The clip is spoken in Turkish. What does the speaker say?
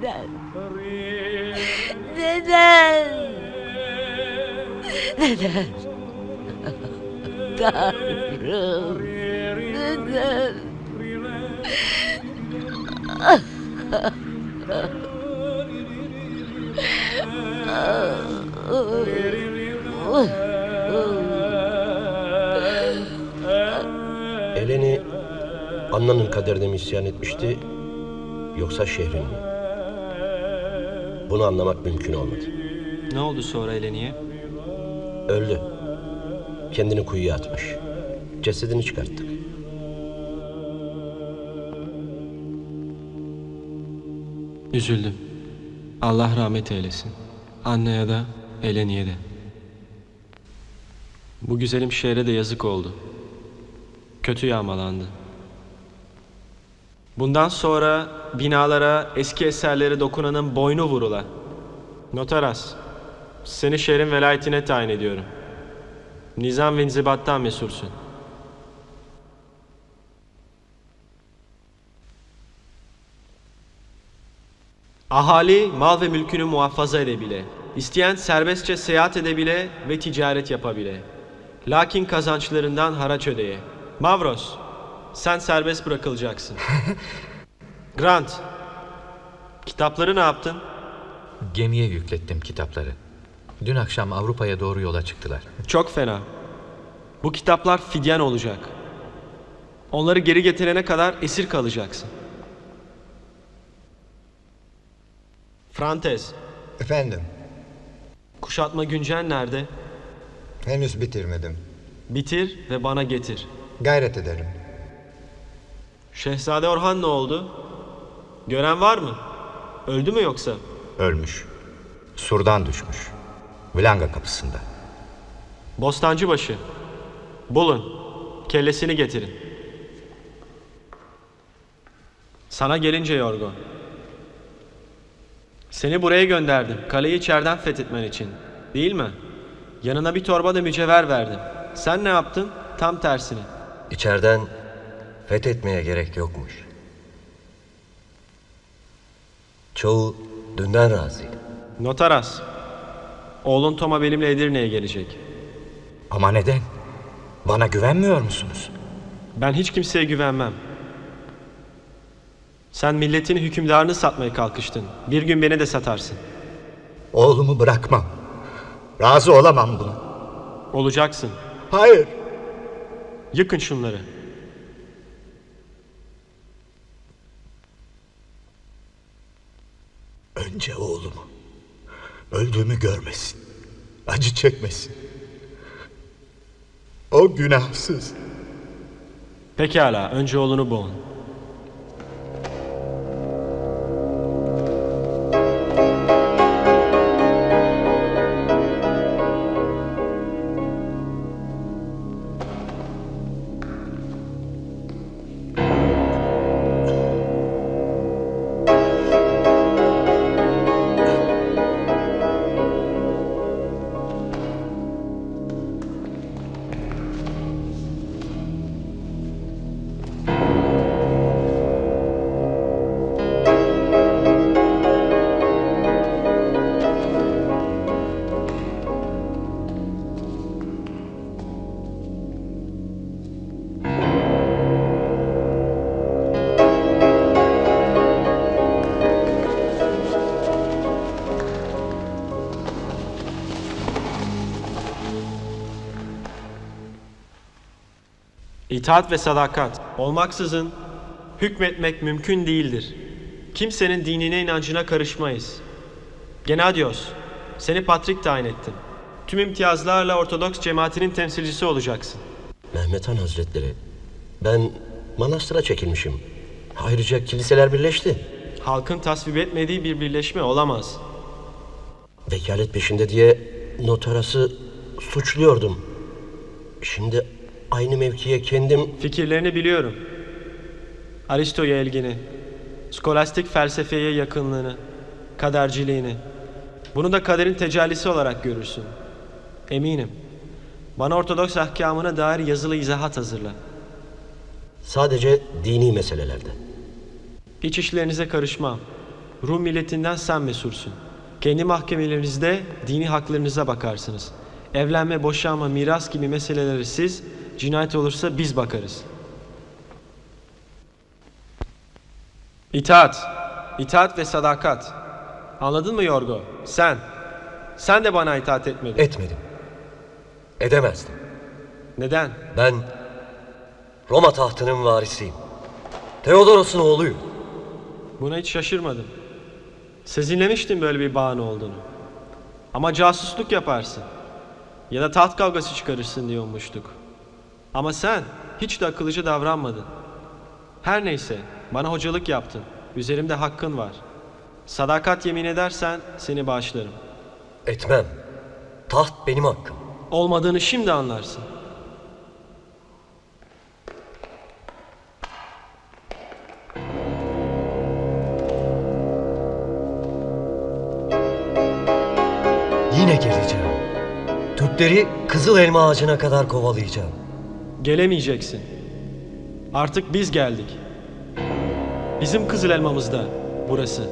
Neden? Neden? Neden? Tanrım. Neden? Eleni Anna'nın kaderine mi isyan etmişti yoksa şehrin mi? Bunu anlamak mümkün olmadı. Ne oldu sonra Eleni'ye? Öldü. Kendini kuyuya atmış. Cesedini çıkarttık. Üzüldüm. Allah rahmet eylesin. Anneye de, Eleni'ye de. Bu güzelim şehre de yazık oldu. Kötü yağmalandı. Bundan sonra binalara, eski eserlere dokunanın boynu vurula. Notaras, seni şehrin velayetine tayin ediyorum. Nizam ve inzibattan mesulsün. Ahali mal ve mülkünü muhafaza edebile, isteyen serbestçe seyahat edebile ve ticaret yapabile. Lakin kazançlarından haraç ödeye. Mavros, sen serbest bırakılacaksın. Grant, kitapları ne yaptın? Gemiye yüklettim kitapları. Dün akşam Avrupa'ya doğru yola çıktılar. Çok fena. Bu kitaplar fidyen olacak. Onları geri getirene kadar esir kalacaksın. Frantes, Efendim, kuşatma güncen nerede? henüz bitirmedim. Bitir ve bana getir. Gayret ederim. Şehzade Orhan ne oldu? Gören var mı? Öldü mü yoksa? Ölmüş. Surdan düşmüş. Vilanga kapısında. Bostancıbaşı. Bulun. Kellesini getirin. Sana gelince Yorgo. Seni buraya gönderdim. Kaleyi içeriden fethetmen için. Değil mi? Yanına bir torba da mücevher verdim. Sen ne yaptın? Tam tersini. İçeriden fethetmeye gerek yokmuş. Çoğu dünden razıydı. Notaras. Oğlun Toma benimle Edirne'ye gelecek. Ama neden? Bana güvenmiyor musunuz? Ben hiç kimseye güvenmem. Sen milletin hükümdarını satmaya kalkıştın. Bir gün beni de satarsın. Oğlumu bırakmam. Razı olamam buna. Olacaksın. Hayır. Yıkın şunları. Önce oğlumu. Öldüğümü görmesin. Acı çekmesin. O günahsız. Pekala, önce oğlunu boğun. İtaat ve sadakat olmaksızın hükmetmek mümkün değildir. Kimsenin dinine inancına karışmayız. Genadios, seni patrik tayin ettim. Tüm imtiyazlarla Ortodoks cemaatinin temsilcisi olacaksın. Mehmet Han Hazretleri, ben manastıra çekilmişim. Ayrıca kiliseler birleşti. Halkın tasvip etmediği bir birleşme olamaz. Vekalet peşinde diye notarası suçluyordum. Şimdi aynı mevkiye kendim... Fikirlerini biliyorum. Aristo'ya ilgini, skolastik felsefeye yakınlığını, kaderciliğini. Bunu da kaderin tecellisi olarak görürsün. Eminim. Bana Ortodoks ahkamına dair yazılı izahat hazırla. Sadece dini meselelerde. İç işlerinize karışmam. Rum milletinden sen mesulsün. Kendi mahkemelerinizde dini haklarınıza bakarsınız. Evlenme, boşanma, miras gibi meseleleri siz, cinayet olursa biz bakarız. İtaat. İtaat ve sadakat. Anladın mı Yorgo? Sen. Sen de bana itaat etmedin. Etmedim. Edemezdim. Neden? Ben Roma tahtının varisiyim. Theodoros'un oğluyum. Buna hiç şaşırmadım. Sezinlemiştim böyle bir bağın olduğunu. Ama casusluk yaparsın. Ya da taht kavgası çıkarırsın diye ummuştuk. Ama sen hiç de akıllıca davranmadın. Her neyse bana hocalık yaptın. Üzerimde hakkın var. Sadakat yemin edersen seni bağışlarım. Etmem. Taht benim hakkım. Olmadığını şimdi anlarsın. Yine geleceğim. Türkleri kızıl elma ağacına kadar kovalayacağım. Gelemeyeceksin. Artık biz geldik. Bizim kızıl elmamızda burası.